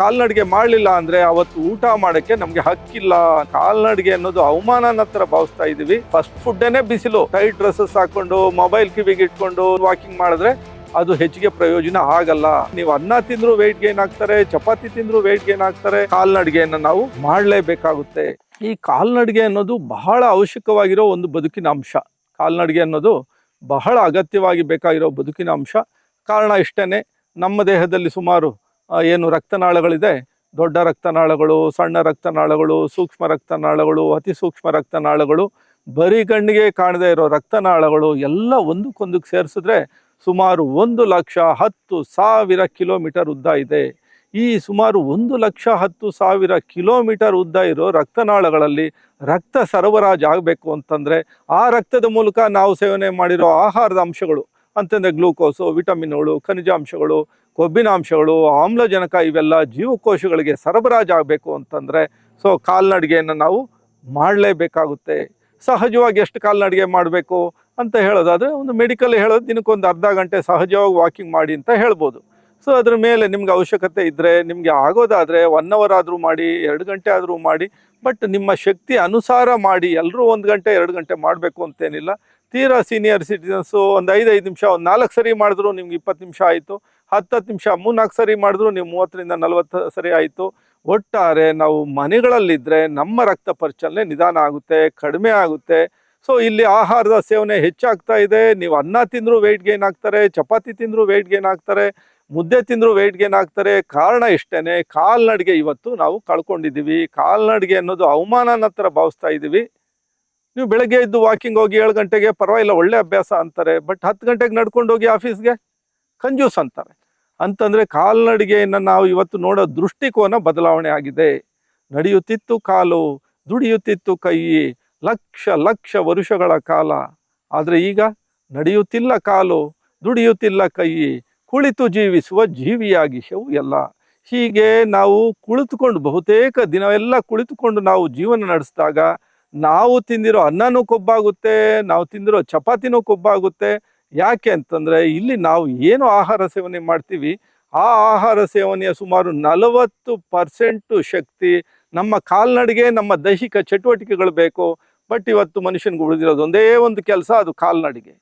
ಕಾಲ್ನಡಿಗೆ ಮಾಡಲಿಲ್ಲ ಅಂದ್ರೆ ಅವತ್ತು ಊಟ ಮಾಡಕ್ಕೆ ನಮ್ಗೆ ಹಕ್ಕಿಲ್ಲ. ಕಾಲ್ನಡಿಗೆ ಅನ್ನೋದು ಅವಮಾನ ಹತ್ರ ಭಾವಿಸ್ತಾ ಇದೀವಿ. ಫಸ್ಟ್ ಫುಡ್ಡೇನೆ ಬಿಸಿಲು. ಟೈಟ್ ಡ್ರೆಸ್ಸಸ್ ಹಾಕೊಂಡು ಮೊಬೈಲ್ ಕಿವಿಗೆ ಇಟ್ಕೊಂಡು ವಾಕಿಂಗ್ ಮಾಡಿದ್ರೆ ಅದು ಹೆಚ್ಚಿಗೆ ಪ್ರಯೋಜನ ಆಗಲ್ಲ. ನೀವು ಅನ್ನ ತಿಂದ್ರು ವೆಯ್ಟ್ ಗೇನ್ ಆಗ್ತಾರೆ, ಚಪಾತಿ ತಿಂದ್ರು ವೆಯ್ಟ್ ಗೇನ್ ಆಗ್ತಾರೆ. ಕಾಲ್ನಡಿಗೆಯನ್ನ ನಾವು ಮಾಡಲೇಬೇಕಾಗುತ್ತೆ. ಈ ಕಾಲ್ನಡಿಗೆ ಅನ್ನೋದು ಬಹಳ ಅವಶ್ಯಕವಾಗಿರೋ ಒಂದು ಬದುಕಿನ ಅಂಶ. ಕಾಲ್ನಡಿಗೆ ಅನ್ನೋದು ಬಹಳ ಅಗತ್ಯವಾಗಿ ಬೇಕಾಗಿರೋ ಬದುಕಿನ ಅಂಶ. ಕಾರಣ ಇಷ್ಟೇನೆ, ನಮ್ಮ ದೇಹದಲ್ಲಿ ಸುಮಾರು ಏನು ರಕ್ತನಾಳಗಳಿದೆ? ದೊಡ್ಡ ರಕ್ತನಾಳಗಳು, ಸಣ್ಣ ರಕ್ತನಾಳಗಳು, ಸೂಕ್ಷ್ಮ ರಕ್ತನಾಳಗಳು, ಅತಿ ಸೂಕ್ಷ್ಮ ರಕ್ತನಾಳಗಳು, ಬರೀ ಕಣ್ಣಿಗೆ ಕಾಣದೇ ಇರೋ ರಕ್ತನಾಳಗಳು ಎಲ್ಲ ಒಂದಕ್ಕೊಂದಕ್ಕೆ ಸೇರಿಸಿದ್ರೆ ಸುಮಾರು ಒಂದು ಲಕ್ಷ ಹತ್ತು ಸಾವಿರ ಕಿಲೋಮೀಟರ್ ಉದ್ದ ಇದೆ. ಈ ಸುಮಾರು ಒಂದು ಲಕ್ಷ ಹತ್ತು ಸಾವಿರ ಕಿಲೋಮೀಟರ್ ಉದ್ದ ಇರೋ ರಕ್ತನಾಳಗಳಲ್ಲಿ ರಕ್ತ ಸರಬರಾಜು ಆಗಬೇಕು ಅಂತಂದರೆ ಆ ರಕ್ತದ ಮೂಲಕ ನಾವು ಸೇವನೆ ಮಾಡಿರೋ ಆಹಾರದ ಅಂಶಗಳು ಅಂತಂದರೆ ಗ್ಲೂಕೋಸು ವಿಟಮಿನ್ಗಳು ಖನಿಜಾಂಶಗಳು, ಕೊಬ್ಬಿನಾಂಶಗಳು, ಆಮ್ಲಜನಕ ಇವೆಲ್ಲ ಜೀವಕೋಶಗಳಿಗೆ ಸರಬರಾಜು ಆಗಬೇಕು ಅಂತಂದರೆ ಸೊ ಕಾಲ್ನಡಿಗೆಯನ್ನು ನಾವು ಮಾಡಲೇಬೇಕಾಗುತ್ತೆ. ಸಹಜವಾಗಿ ಎಷ್ಟು ಕಾಲ್ನಡಿಗೆ ಮಾಡಬೇಕು ಅಂತ ಹೇಳೋದಾದರೆ ಒಂದು ಮೆಡಿಕಲ್ ಹೇಳೋದು ದಿನಕ್ಕೊಂದು ಅರ್ಧ ಗಂಟೆ ಸಹಜವಾಗಿ ವಾಕಿಂಗ್ ಮಾಡಿ ಅಂತ ಹೇಳ್ಬೋದು. ಸೊ ಅದ್ರ ಮೇಲೆ ನಿಮ್ಗೆ ಅವಶ್ಯಕತೆ ಇದ್ದರೆ ನಿಮಗೆ ಆಗೋದಾದರೆ ಒನ್ ಅವರ್ ಆದರೂ ಮಾಡಿ, ಎರಡು ಗಂಟೆ ಆದರೂ ಮಾಡಿ ಬಟ್ ನಿಮ್ಮ ಶಕ್ತಿ ಅನುಸಾರ ಮಾಡಿ ಎಲ್ಲರೂ ಒಂದು ಗಂಟೆ, ಎರಡು ಗಂಟೆ ಮಾಡಬೇಕು ಅಂತೇನಿಲ್ಲ. ತೀರಾ ಸೀನಿಯರ್ ಸಿಟಿಸನ್ಸು ಒಂದು ಐದು ಐದು ನಿಮಿಷ, ಒಂದು ನಾಲ್ಕು ಸರಿ ಮಾಡಿದ್ರು ನಿಮ್ಗೆ ಇಪ್ಪತ್ತು ನಿಮಿಷ ಆಯಿತು. ಹತ್ತು ಹತ್ತು ನಿಮಿಷ, ಮೂರ್ನಾಲ್ಕು ಸರಿ ಮಾಡಿದ್ರು ನೀವು ಮೂವತ್ತರಿಂದ ನಲವತ್ತು ಸರಿ ಆಯಿತು. ಒಟ್ಟಾರೆ ನಾವು ಮನೆಗಳಲ್ಲಿದ್ದರೆ ನಮ್ಮ ರಕ್ತ ಪರಿಚಲನೆ ನಿಧಾನ ಆಗುತ್ತೆ, ಕಡಿಮೆ ಆಗುತ್ತೆ. ಸೊ ಇಲ್ಲಿ ಆಹಾರದ ಸೇವನೆ ಹೆಚ್ಚಾಗ್ತಾ ಇದೆ. ನೀವು ಅನ್ನ ತಿಂದರೂ ವೆಯ್ಟ್ ಗೇನ್ ಆಗ್ತಾರೆ, ಚಪಾತಿ ತಿಂದರೂ ವೆಯ್ಟ್ ಗೇನ್ ಆಗ್ತಾರೆ, ಮುದ್ದೆ ತಿಂದರೂ ವೆಯ್ಟ್ ಗೇನ್ ಆಗ್ತಾರೆ. ಕಾರಣ ಇಷ್ಟೇನೆ, ಕಾಲ್ನಡಿಗೆ ಇವತ್ತು ನಾವು ಕಳ್ಕೊಂಡಿದ್ದೀವಿ. ಕಾಲ್ನಡಿಗೆ ಅನ್ನೋದು ಅವಮಾನನ ಹತ್ರ ಭಾವಿಸ್ತಾ ಇದ್ದೀವಿ ನೀವು ಬೆಳಗ್ಗೆ ಇದ್ದು ವಾಕಿಂಗ್ ಹೋಗಿ ಏಳು ಗಂಟೆಗೆ ಪರವಾಗಿಲ್ಲ, ಒಳ್ಳೆ ಅಭ್ಯಾಸ ಅಂತಾರೆ. ಬಟ್ ಹತ್ತು ಗಂಟೆಗೆ ನಡ್ಕೊಂಡು ಹೋಗಿ ಆಫೀಸ್ಗೆ ಕಂಜೂಸ್ ಅಂತಾರೆ. ಅಂತಂದರೆ ಕಾಲ್ನಡಿಗೆಯನ್ನು ನಾವು ಇವತ್ತು ನೋಡೋ ದೃಷ್ಟಿಕೋನ ಬದಲಾವಣೆ ಆಗಿದೆ. ನಡೆಯುತ್ತಿತ್ತು ಕಾಲು, ದುಡಿಯುತ್ತಿತ್ತು ಕೈ, ಲಕ್ಷ ಲಕ್ಷ ವರುಷಗಳ ಕಾಲ. ಆದರೆ ಈಗ ನಡೆಯುತ್ತಿಲ್ಲ ಕಾಲು, ದುಡಿಯುತ್ತಿಲ್ಲ ಕೈ, ಕುಳಿತು ಜೀವಿಸುವ ಜೀವಿಯಾಗಿಸವು ಎಲ್ಲ. ಹೀಗೆ ನಾವು ಕುಳಿತುಕೊಂಡು ಬಹುತೇಕ ದಿನವೆಲ್ಲ ಕುಳಿತುಕೊಂಡು ನಾವು ಜೀವನ ನಡೆಸಿದಾಗ ನಾವು ತಿಂದಿರೋ ಅನ್ನನೂ ಕೊಬ್ಬಾಗುತ್ತೆ, ನಾವು ತಿಂದಿರೋ ಚಪಾತಿನೂ ಕೊಬ್ಬಾಗುತ್ತೆ. ಯಾಕೆ ಅಂತಂದರೆ ಇಲ್ಲಿ ನಾವು ಏನು ಆಹಾರ ಸೇವನೆ ಮಾಡ್ತೀವಿ, ಆ ಆಹಾರ ಸೇವನೆಯ ಸುಮಾರು ನಲವತ್ತು ಪರ್ಸೆಂಟು ಶಕ್ತಿ ನಮ್ಮ ಕಾಲ್ನಡಿಗೆ, ನಮ್ಮ ದೈಹಿಕ ಚಟುವಟಿಕೆಗಳು ಬೇಕು. ಬಟ್ ಇವತ್ತು ಮನುಷ್ಯನಿಗೆ ಉಳಿದಿರೋದು ಒಂದೇ ಒಂದು ಕೆಲಸ, ಅದು ಕಾಲ್ನಡಿಗೆ.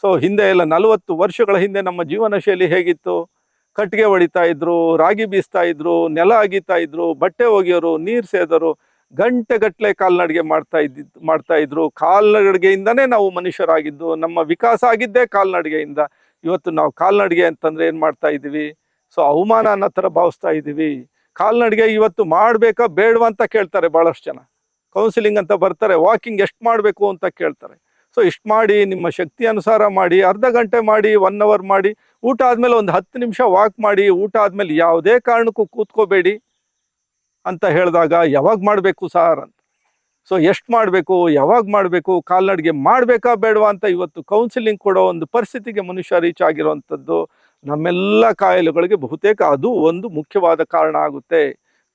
ಸೊ, ಹಿಂದೆ ಎಲ್ಲ ನಲವತ್ತು ವರ್ಷಗಳ ಹಿಂದೆ ನಮ್ಮ ಜೀವನ ಶೈಲಿ ಹೇಗಿತ್ತು? ಕಟ್ಟಿಗೆ ಹೊಡಿತಾ ಇದ್ರು, ರಾಗಿ ಬೀಸ್ತಾ ಇದ್ರು, ನೆಲ ಅಗಿತಾ ಇದ್ರು, ಬಟ್ಟೆ ಒಗೆಯೋರು, ನೀರು ಸೇದರು ಗಂಟೆಗಟ್ಟಲೆ ಕಾಲ್ನಡಿಗೆ ಮಾಡ್ತಾ ಇದ್ದಿದ್ದು ಮಾಡ್ತಾ ಇದ್ರು. ಕಾಲ್ನಡಿಗೆಯಿಂದನೇ ನಾವು ಮನುಷ್ಯರಾಗಿದ್ದು. ನಮ್ಮ ವಿಕಾಸ ಆಗಿದ್ದೇ ಕಾಲ್ನಡಿಗೆಯಿಂದ. ಇವತ್ತು ನಾವು ಕಾಲ್ನಡಿಗೆ ಅಂತಂದ್ರೆ ಏನು ಮಾಡ್ತಾ ಇದ್ದೀವಿ? ಸೊ, ಅವಮಾನ ಅನ್ನೋ ಥರ ಭಾವಿಸ್ತಾ ಇದ್ದೀವಿ. ಕಾಲ್ನಡಿಗೆ ಇವತ್ತು ಮಾಡಬೇಕಾ ಬೇಡವಾ ಅಂತ ಕೇಳ್ತಾರೆ ಭಾಳಷ್ಟು ಜನ. ಕೌನ್ಸಿಲಿಂಗ್ ಅಂತ ಬರ್ತಾರೆ ವಾಕಿಂಗ್ ಎಷ್ಟು ಮಾಡಬೇಕು ಅಂತ ಕೇಳ್ತಾರೆ. ಸೊ, ಇಷ್ಟು ಮಾಡಿ, ನಿಮ್ಮ ಶಕ್ತಿ ಅನುಸಾರ ಮಾಡಿ, ಅರ್ಧ ಗಂಟೆ ಮಾಡಿ ಒನ್ ಅವರ್ ಮಾಡಿ, ಊಟ ಆದಮೇಲೆ ಒಂದು ಹತ್ತು ನಿಮಿಷ ವಾಕ್ ಮಾಡಿ, ಊಟ ಆದಮೇಲೆ ಯಾವುದೇ ಕಾರಣಕ್ಕೂ ಕೂತ್ಕೋಬೇಡಿ. ಅಂತ ಹೇಳಿದಾಗ ಯಾವಾಗ ಮಾಡಬೇಕು ಸಾರ್ ಅಂತ. ಸೊ ಎಷ್ಟು ಮಾಡಬೇಕು, ಯಾವಾಗ ಮಾಡಬೇಕು, ಕಾಲ್ನಡಿಗೆ ಮಾಡಬೇಕಾ ಬೇಡವಾ ಅಂತ ಇವತ್ತು ಕೌನ್ಸಿಲಿಂಗ್ ಕೊಡೋ ಒಂದು ಪರಿಸ್ಥಿತಿಗೆ ಮನುಷ್ಯ ರೀಚ್ ಆಗಿರುವಂಥದ್ದು ನಮ್ಮೆಲ್ಲ ಕಾಯಿಲೆಗಳಿಗೆ ಬಹುತೇಕ ಅದು ಒಂದು ಮುಖ್ಯವಾದ ಕಾರಣ ಆಗುತ್ತೆ.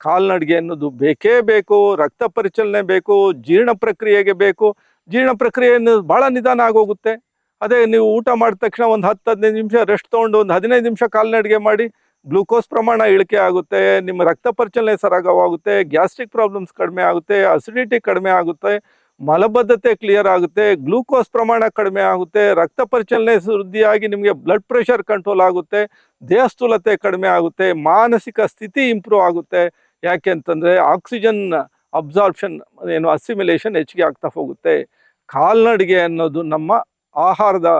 ಕಾಲ್ನಡಿಗೆ ಅನ್ನೋದು ಬೇಕೇ ಬೇಕು, ರಕ್ತ ಪರಿಚಲನೆ ಬೇಕು, ಜೀರ್ಣ ಪ್ರಕ್ರಿಯೆಗೆ ಬೇಕು. ಜೀರ್ಣ ಪ್ರಕ್ರಿಯೆಯನ್ನು ಭಾಳ ನಿಧಾನ ಆಗೋಗುತ್ತೆ. ಅದೇ ನೀವು ಊಟ ಮಾಡಿದ ತಕ್ಷಣ ಒಂದು ಹತ್ತು ಹದಿನೈದು ನಿಮಿಷ ರೆಸ್ಟ್ ತೊಗೊಂಡು ಒಂದು ಹದಿನೈದು ನಿಮಿಷ ಕಾಲ್ನಡಿಗೆ ಮಾಡಿ ಗ್ಲೂಕೋಸ್ ಪ್ರಮಾಣ ಇಳಿಕೆ ಆಗುತ್ತೆ, ನಿಮ್ಮ ರಕ್ತ ಪರಿಚಲನೆ ಸರಾಗವಾಗುತ್ತೆ ಗ್ಯಾಸ್ಟ್ರಿಕ್ ಪ್ರಾಬ್ಲಮ್ಸ್ ಕಡಿಮೆ ಆಗುತ್ತೆ, ಅಸಿಡಿಟಿ ಕಡಿಮೆ ಆಗುತ್ತೆ, ಮಲಬದ್ಧತೆ ಕ್ಲಿಯರ್ ಆಗುತ್ತೆ, ಗ್ಲೂಕೋಸ್ ಪ್ರಮಾಣ ಕಡಿಮೆ ಆಗುತ್ತೆ, ರಕ್ತ ಪರಿಚಲನೆ ವೃದ್ಧಿಯಾಗಿ ನಿಮಗೆ ಬ್ಲಡ್ ಪ್ರೆಷರ್ ಕಂಟ್ರೋಲ್ ಆಗುತ್ತೆ ದೇಹಸ್ಥೂಲತೆ ಕಡಿಮೆ ಆಗುತ್ತೆ, ಮಾನಸಿಕ ಸ್ಥಿತಿ ಇಂಪ್ರೂವ್ ಆಗುತ್ತೆ. ಯಾಕೆ ಅಂತಂದರೆ ಆಕ್ಸಿಜನ್ ಅಬ್ಸಾರ್ಪ್ಷನ್ ಏನು ಅಸಿಮಿಲೇಷನ್ ಹೆಚ್ಚಿಗೆ ಆಗ್ತಾ ಹೋಗುತ್ತೆ. ಕಾಲ್ನಡಿಗೆ ಅನ್ನೋದು ನಮ್ಮ ಆಹಾರದ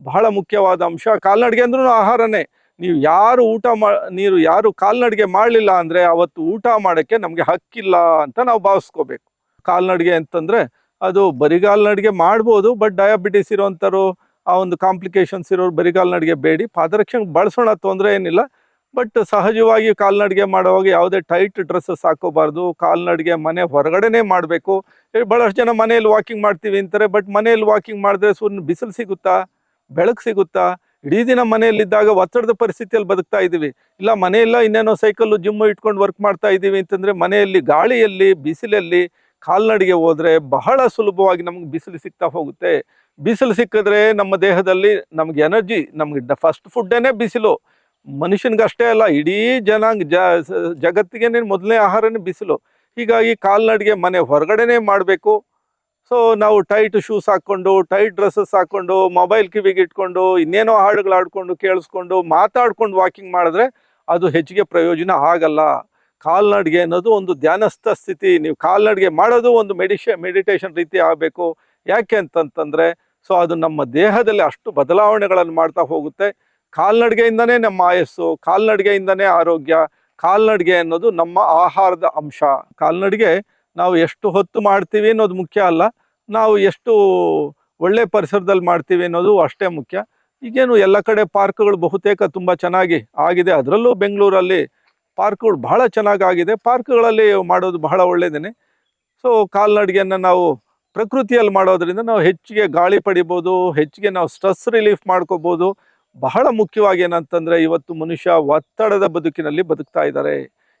ಬಹಳ ಮುಖ್ಯವಾದ ಅಂಶ. ಕಾಲ್ನಡಿಗೆ ಅಂದ್ರೂ ಆಹಾರನೇ. ನೀವು ಯಾರು ಊಟ ಮಾ, ನೀರು ಯಾರು ಕಾಲ್ನಡಿಗೆ ಮಾಡಲಿಲ್ಲ ಅಂದರೆ ಅವತ್ತು ಊಟ ಮಾಡೋಕ್ಕೆ ನಮಗೆ ಹಕ್ಕಿಲ್ಲ ಅಂತ ನಾವು ಭಾವಿಸ್ಕೋಬೇಕು. ಕಾಲ್ನಡಿಗೆ ಅಂತಂದರೆ ಅದು ಬರಿಗಾಲ್ನಡಿಗೆ ಮಾಡ್ಬೋದು ಬಟ್ ಡಯಾಬಿಟಿಸ್ ಇರೋವಂಥವ್ರು ಆ ಒಂದು ಕಾಂಪ್ಲಿಕೇಶನ್ಸ್ ಇರೋರು ಬರಿಗಾಲ್ನಡಿಗೆ ಬೇಡಿ. ಪಾದರಕ್ಷಣೆ ಬಳಸೋಣ ತೊಂದರೆ ಏನಿಲ್ಲ ಬಟ್ ಸಹಜವಾಗಿ ಕಾಲ್ನಡಿಗೆ ಮಾಡುವಾಗ ಯಾವುದೇ ಟೈಟ್ ಡ್ರೆಸ್ಸಸ್ ಹಾಕೋಬಾರ್ದು. ಕಾಲ್ನಡಿಗೆ ಮನೆ ಹೊರಗಡೆನೇ ಮಾಡಬೇಕು. ಭಾಳಷ್ಟು ಜನ ಮನೆಯಲ್ಲಿ ವಾಕಿಂಗ್ ಮಾಡ್ತೀವಿ ಅಂತಾರೆ ಬಟ್ ಮನೆಯಲ್ಲಿ ವಾಕಿಂಗ್ ಮಾಡಿದ್ರೆ ಸುಮ್ಮನೆ ಬಿಸಿಲು ಸಿಗುತ್ತಾ? ಬೆಳಕು ಸಿಗುತ್ತಾ? ಇಡೀ ದಿನ ಮನೆಯಲ್ಲಿದ್ದಾಗ ಒತ್ತಡದ ಪರಿಸ್ಥಿತಿಯಲ್ಲಿ ಬದುಕ್ತಾ ಇದ್ದೀವಿ. ಇಲ್ಲ, ಮನೆಯಲ್ಲ ಇನ್ನೇನೋ ಸೈಕಲ್ಲು ಜಿಮ್ಮು ಇಟ್ಕೊಂಡು ವರ್ಕ್ ಮಾಡ್ತಾ ಇದ್ದೀವಿ ಅಂತಂದರೆ ಮನೆಯಲ್ಲಿ, ಗಾಳಿಯಲ್ಲಿ, ಬಿಸಿಲಲ್ಲಿ, ಕಾಲ್ನಡಿಗೆ ಹೋದರೆ ಬಹಳ ಸುಲಭವಾಗಿ ನಮ್ಗೆ ಬಿಸಿಲು ಸಿಗ್ತಾ ಹೋಗುತ್ತೆ. ಬಿಸಿಲು ಸಿಕ್ಕಿದ್ರೆ ನಮ್ಮ ದೇಹದಲ್ಲಿ ನಮ್ಗೆ ಎನರ್ಜಿ ನಮ್ಗೆ ಫಸ್ಟ್ ಫುಡ್ಡೇ ಬಿಸಿಲು. ಮನುಷ್ಯನಿಗಷ್ಟೇ ಅಲ್ಲ, ಇಡೀ ಜನಾಂಗ, ಜ ಜಗತ್ತಿಗೆ ಮೊದಲನೇ ಆಹಾರನೇ ಬಿಸಿಲು. ಹೀಗಾಗಿ ಕಾಲ್ನಡಿಗೆ ಮನೆ ಹೊರಗಡೆನೇ ಮಾಡಬೇಕು. ಸೊ ನಾವು ಟೈಟ್ ಶೂಸ್ ಹಾಕ್ಕೊಂಡು ಟೈಟ್ ಡ್ರೆಸ್ಸಸ್ ಹಾಕ್ಕೊಂಡು ಮೊಬೈಲ್ ಕಿವಿಗೆ ಇಟ್ಕೊಂಡು, ಇನ್ನೇನೋ ಹಾಡುಗಳು ಆಡ್ಕೊಂಡು ಕೇಳಿಸ್ಕೊಂಡು, ಮಾತಾಡ್ಕೊಂಡು ವಾಕಿಂಗ್ ಮಾಡಿದ್ರೆ ಅದು ಹೆಚ್ಚಿಗೆ ಪ್ರಯೋಜನ ಆಗಲ್ಲ. ಕಾಲ್ನಡಿಗೆ ಅನ್ನೋದು ಒಂದು ಧ್ಯಾನಸ್ಥ ಸ್ಥಿತಿ. ನೀವು ಕಾಲ್ನಡಿಗೆ ಮಾಡೋದು ಒಂದು ಮೆಡಿಷ ಮೆಡಿಟೇಷನ್ ರೀತಿ ಆಗಬೇಕು. ಯಾಕೆ ಅಂತಂತಂದರೆ ಸೊ ಅದು ನಮ್ಮ ದೇಹದಲ್ಲಿ ಅಷ್ಟು ಬದಲಾವಣೆಗಳನ್ನು ಮಾಡ್ತಾ ಹೋಗುತ್ತೆ. ಕಾಲ್ನಡಿಗೆಯಿಂದನೇ ನಮ್ಮ ಆಯಸ್ಸು, ಕಾಲ್ನಡಿಗೆಯಿಂದನೇ ಆರೋಗ್ಯ, ಕಾಲ್ನಡಿಗೆ ಅನ್ನೋದು ನಮ್ಮ ಆಹಾರದ ಅಂಶ. ಕಾಲ್ನಡಿಗೆ ನಾವು ಎಷ್ಟು ಹೊತ್ತು ಮಾಡ್ತೀವಿ ಅನ್ನೋದು ಮುಖ್ಯ ಅಲ್ಲ. ನಾವು ಎಷ್ಟು ಒಳ್ಳೆ ಪರಿಸರದಲ್ಲಿ ಮಾಡ್ತೀವಿ ಅನ್ನೋದು ಅಷ್ಟೇ ಮುಖ್ಯ. ಈಗೇನು ಎಲ್ಲ ಕಡೆ ಪಾರ್ಕ್ಗಳು ಬಹುತೇಕ ತುಂಬ ಚೆನ್ನಾಗಿ ಆಗಿದೆ. ಅದರಲ್ಲೂ ಬೆಂಗಳೂರಲ್ಲಿ ಪಾರ್ಕ್ಗಳು ಬಹಳ ಚೆನ್ನಾಗಿ ಆಗಿದೆ. ಪಾರ್ಕ್ಗಳಲ್ಲಿ ಮಾಡೋದು ಬಹಳ ಒಳ್ಳೇದೇನೆ. ಸೊ ಕಾಲ್ನಡಿಗೆಯನ್ನು ನಾವು ಪ್ರಕೃತಿಯಲ್ಲಿ ಮಾಡೋದರಿಂದ ನಾವು ಹೆಚ್ಚಿಗೆ ಗಾಳಿ ಪಡಿಬೋದು, ಹೆಚ್ಚಿಗೆ ನಾವು ಸ್ಟ್ರೆಸ್ ರಿಲೀಫ್ ಮಾಡ್ಕೋಬೋದು. ಬಹಳ ಮುಖ್ಯವಾಗಿ ಏನಂತಂದರೆ ಇವತ್ತು ಮನುಷ್ಯ ಒತ್ತಡದ ಬದುಕಿನಲ್ಲಿ ಬದುಕ್ತಾ ಇದ್ದಾರೆ.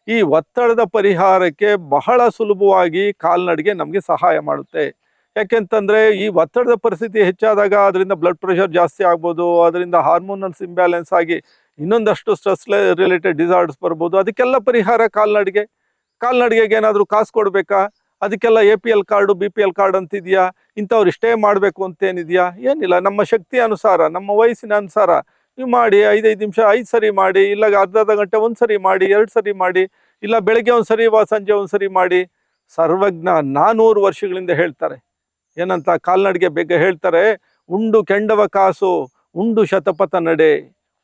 ಈ ಒತ್ತಡದ ಪರಿಹಾರಕ್ಕೆ ಬಹಳ ಸುಲಭವಾಗಿ ಕಾಲ್ನಡಿಗೆ ನಮಗೆ ಸಹಾಯ ಮಾಡುತ್ತೆ. ಯಾಕೆಂತಂದ್ರೆ ಈ ಒತ್ತಡದ ಪರಿಸ್ಥಿತಿ ಹೆಚ್ಚಾದಾಗ ಅದರಿಂದ ಬ್ಲಡ್ ಪ್ರೆಷರ್ ಜಾಸ್ತಿ ಆಗ್ಬೋದು, ಅದರಿಂದ ಹಾರ್ಮೋನಲ್ಸ್ ಇಂಬ್ಯಾಲೆನ್ಸ್ ಆಗಿ ಇನ್ನೊಂದಷ್ಟು ಸ್ಟ್ರೆಸ್ ರಿಲೇಟೆಡ್ ಡಿಸಾರ್ಡರ್ಸ್ ಬರ್ಬೋದು. ಅದಕ್ಕೆಲ್ಲ ಪರಿಹಾರ ಕಾಲ್ನಡಿಗೆ. ಕಾಲ್ನಡಿಗೆಗೆ ಏನಾದರೂ ಕಾಸು ಕೊಡಬೇಕಾ? ಅದಕ್ಕೆಲ್ಲ A P L card B P L card ಅಂತಿದೆಯಾ? ಇಂಥವ್ರು ಇಷ್ಟೇ ಮಾಡಬೇಕು ಅಂತೇನಿದೆಯಾ? ಏನಿಲ್ಲ. ನಮ್ಮ ಶಕ್ತಿ ಅನುಸಾರ, ನಮ್ಮ ವಯಸ್ಸಿನ ಅನುಸಾರ ನೀವು ಮಾಡಿ, ಐದೈದು ನಿಮಿಷ, ಐದು ಸರಿ ಮಾಡಿ, ಇಲ್ಲ ಅರ್ಧ ಅರ್ಧ ಗಂಟೆ ಒಂದು ಸರಿ ಮಾಡಿ, ಎರಡು ಸರಿ ಮಾಡಿ, ಇಲ್ಲ ಬೆಳಗ್ಗೆ ಒಂದು ಸರಿ ವಾ ಸಂಜೆ ಒಂದು ಸರಿ ಮಾಡಿ, ಸರ್ವಜ್ಞ ನಾನೂರು ವರ್ಷಗಳಿಂದ ಹೇಳ್ತಾರೆ. ಏನಂತ ಕಾಲ್ನಡಿಗೆ ಬೇಗ ಹೇಳ್ತಾರೆ, ಉಂಡು ಕೆಂಡವ ಕಾಸು, ಉಂಡು ಶತಪಥ ನಡೆ,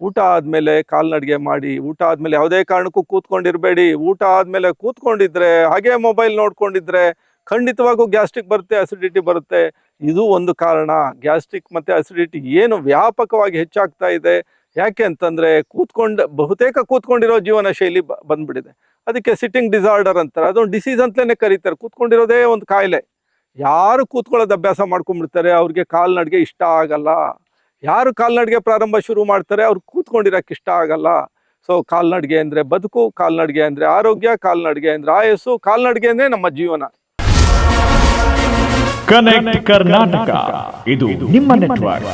ಊಟ ಆದಮೇಲೆ ಕಾಲ್ನಡಿಗೆ ಮಾಡಿ, ಊಟ ಆದಮೇಲೆ ಯಾವುದೇ ಕಾರಣಕ್ಕೂ ಕೂತ್ಕೊಂಡಿರಬೇಡಿ, ಊಟ ಆದಮೇಲೆ ಕೂತ್ಕೊಂಡಿದ್ರೆ, ಹಾಗೆ ಮೊಬೈಲ್ ನೋಡ್ಕೊಂಡಿದ್ರೆ ಖಂಡಿತವಾಗೂ ಗ್ಯಾಸ್ಟ್ರಿಕ್ ಬರುತ್ತೆ ಅಸಿಡಿಟಿ ಬರುತ್ತೆ ಇದು ಒಂದು ಕಾರಣ. ಗ್ಯಾಸ್ಟ್ರಿಕ್ ಮತ್ತೆ ಅಸಿಡಿಟಿ ಏನು ವ್ಯಾಪಕವಾಗಿ ಹೆಚ್ಚಾಗ್ತಾ ಇದೆ. ಯಾಕೆ ಅಂತಂದ್ರೆ ಕೂತ್ಕೊಂಡು, ಬಹುತೇಕ ಕೂತ್ಕೊಂಡಿರೋ ಜೀವನ ಶೈಲಿ ಬಂದ್ಬಿಟ್ಟಿದೆ. ಅದಕ್ಕೆ ಸಿಟ್ಟಿಂಗ್ ಡಿಸಾರ್ಡರ್ ಅಂತಾರೆ. ಅದೊಂದು ಡಿಸೀಸ್ ಅಂತಲೇ ಕರೀತಾರೆ. ಕೂತ್ಕೊಂಡಿರೋದೇ ಒಂದು ಕಾಯಿಲೆ. ಯಾರು ಕೂತ್ಕೊಳ್ಳೋದು ಅಭ್ಯಾಸ ಮಾಡ್ಕೊಂಡ್ಬಿಡ್ತಾರೆ? ಅವ್ರಿಗೆ ಕಾಲ್ನಡಿಗೆ ಇಷ್ಟ ಆಗಲ್ಲ. ಯಾರು ಕಾಲ್ನಡಿಗೆ ಪ್ರಾರಂಭ ಶುರು ಮಾಡ್ತಾರೆ? ಅವ್ರು ಕೂತ್ಕೊಂಡಿರೋಕೆ ಇಷ್ಟ ಆಗಲ್ಲ. ಸೊ, ಕಾಲ್ನಡಿಗೆ ಅಂದರೆ ಬದುಕು, ಕಾಲ್ನಡಿಗೆ ಅಂದರೆ ಆರೋಗ್ಯ, ಕಾಲ್ನಡಿಗೆ ಅಂದರೆ ಆಯಸ್ಸು ಕಾಲ್ನಡಿಗೆ ಅಂದರೆ ನಮ್ಮ ಜೀವನ. ಕನೆಕ್ಟ್ ಕರ್ನಾಟಕ ಇದು ನಿಮ್ಮ ನೆಟ್ವರ್ಕ್